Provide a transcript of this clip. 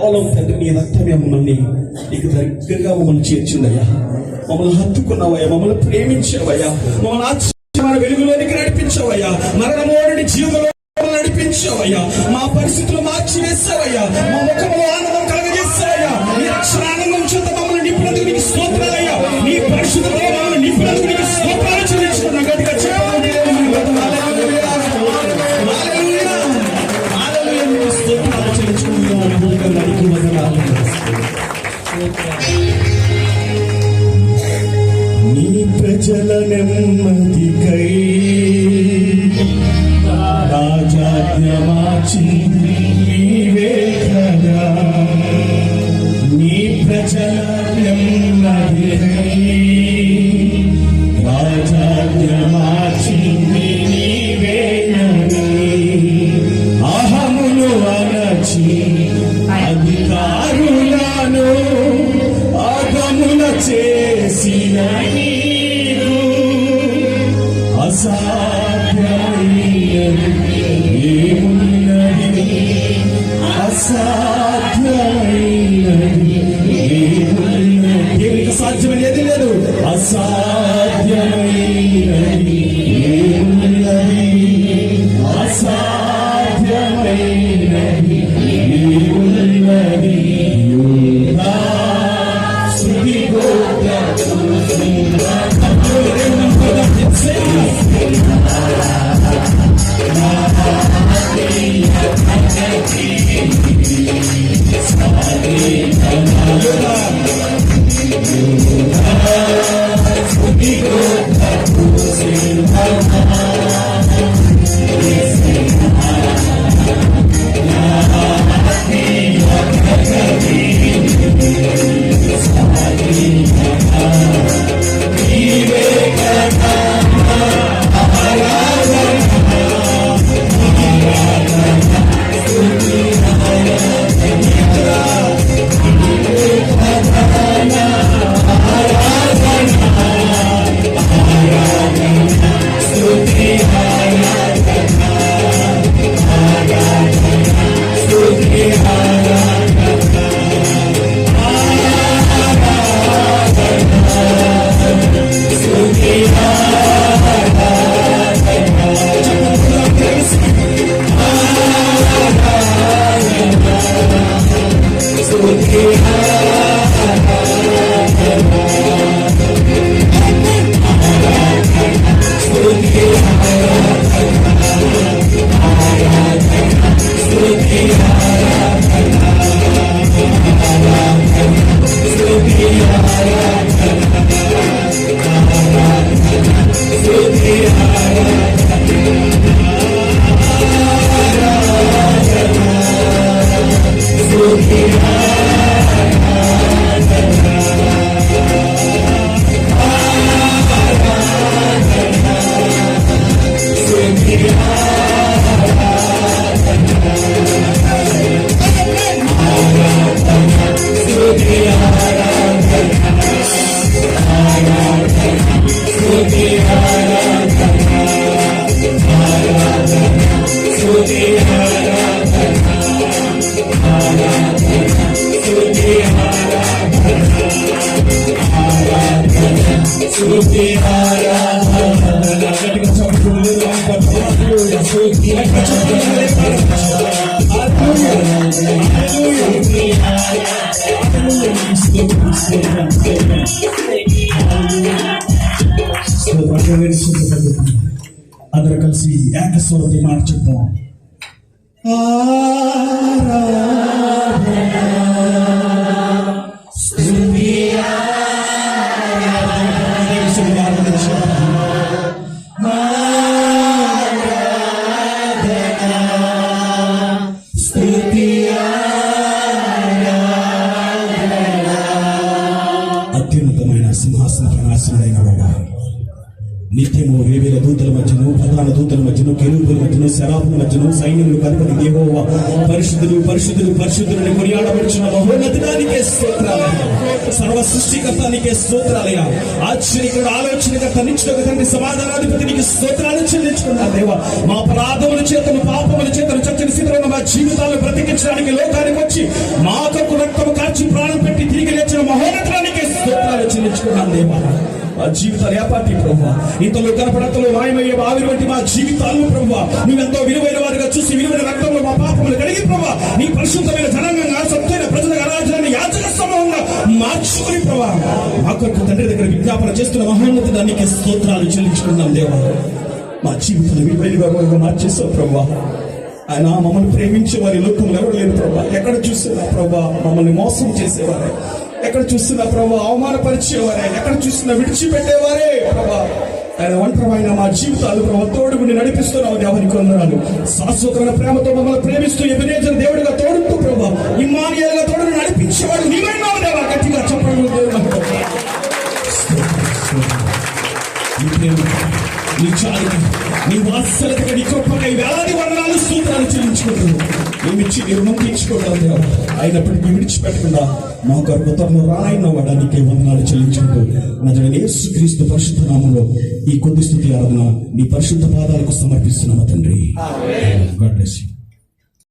కేవలం తండ్రి నీ రక్తమే మమ్మల్ని నీకు దగ్గరగా మమ్మల్ని చేర్చిందయ్యా. మమ్మల్ని హత్తుకున్నావయ్యా మమ్మల్ని ప్రేమించావయ్యా మమ్మల్ని ఆశ్చర్యమైన వెలుగులోనికి నడిపించావయ్యా మరణమోడి జీవులో నడిపించావయ్యా మా పరిస్థితులు మార్చి వేసావయ్యా మా ముఖంలో ఆనందం ప్రజల నెమ్మదికై రాజాజ్ఞమాచి నీవే కదా. నీ ప్రజల e Good అందరూ కలిసి ఏకస్వరతి మాట చెప్తాం. కెరూపుల మధ్యను మధ్యను శరాపుల మధ్యను సైన్యములు కనుపని దేవోవ పరిశుద్ధులు పరిశుద్ధులు పరిశుద్ధులను కొనియాడబడుచున్న మహోన్నతానికే స్తోత్రాలయ సర్వ సృష్టికర్తానికే స్తోత్రాలయ ఆశ్చర్యకుడు ఆలోచనకర్త నిచ్చుక తండ్రి సమాధానాధిపతినికి స్తోత్రాలు చెల్లించుకున్నా దేవ. మా అపరాధముల చేతను పాపముల చేతను చచ్చని స్థితిలో మా జీవితాలను బ్రతికించడానికి లోకానికి వచ్చి మా కొరకు రక్తము కాచి ప్రాణం పెట్టి తిరిగి లేచిన మహోన్నతానికే స్తోత్రాలు చెల్లించుకున్నాను దేవా. మా జీవితాలు ఏపాటి ప్రభు ఇంతలో కనపడతలో మాయమయ్యే ఆవిరి వంటి మా జీవితాలు ప్రభు నువ్వెంతో విలువైన వారిగా చూసి విలువైన రక్తంలో మా పాపములు కడిగి ప్రభు నీ పరిశుద్ధమైన జనాంగంగా సత్యైన ప్రజల ఆరాధనని యాచక సమూహంగా మార్చుకుని ప్రభా మా కొరకు తండ్రి దగ్గర విజ్ఞాపన చేస్తున్న మహోన్నత దానికి స్తోత్రాలు చెల్లించుకున్నాం దేవా. మా జీవితాలు విలువైన మార్చేస్తావు ప్రభా ఆయన మమ్మల్ని ప్రేమించే వారి లోకంలో ఎవరు లేరు ప్రభా ఎక్కడ చూస్తున్నా ప్రభా మమ్మల్ని మోసం చేసేవారే. ఎక్కడ చూస్తున్నా ప్రభా అవమానపరిచేవారే? ఎక్కడ చూస్తున్నా విడిచిపెట్టేవారే? ప్రభా ఆయన ఒంటరమైన మా జీవితాలు ప్రభా తోడుగుని నడిపిస్తున్నావు దేవుని కొందరాలు శాశ్వతమైన ప్రేమతో మమ్మల్ని ప్రేమిస్తూ ఎదురేజన దేవుడిగా తోడుతూ ప్రభా ఇమానియాలుగా తోడు నడిపించేవాడు నీవైనావు దేవా గట్టిగా చెప్పడం దేవుడు ప్రేమ నీ చాలిక నీ వాత్సల్యతగా నీ కృపకై వేలాది వందనాలు సూత్రాలు చెల్లించుకుంటున్నావు. మేమిచ్చి నీ రుణం తీర్చుకోవడం దేవా. అయినప్పటికీ విడిచిపెట్టకుండా మా కొరకు త్వరలో రాయన వాడానికి వందనాలు చెల్లించుకుంటూ క్రీస్తు పరిశుద్ధ నామంలో ఈ కొద్ది స్థుతి ఆరాధన నీ పరిశుద్ధ పాదాలకు సమర్పిస్తున్నాము తండ్రి. God bless you.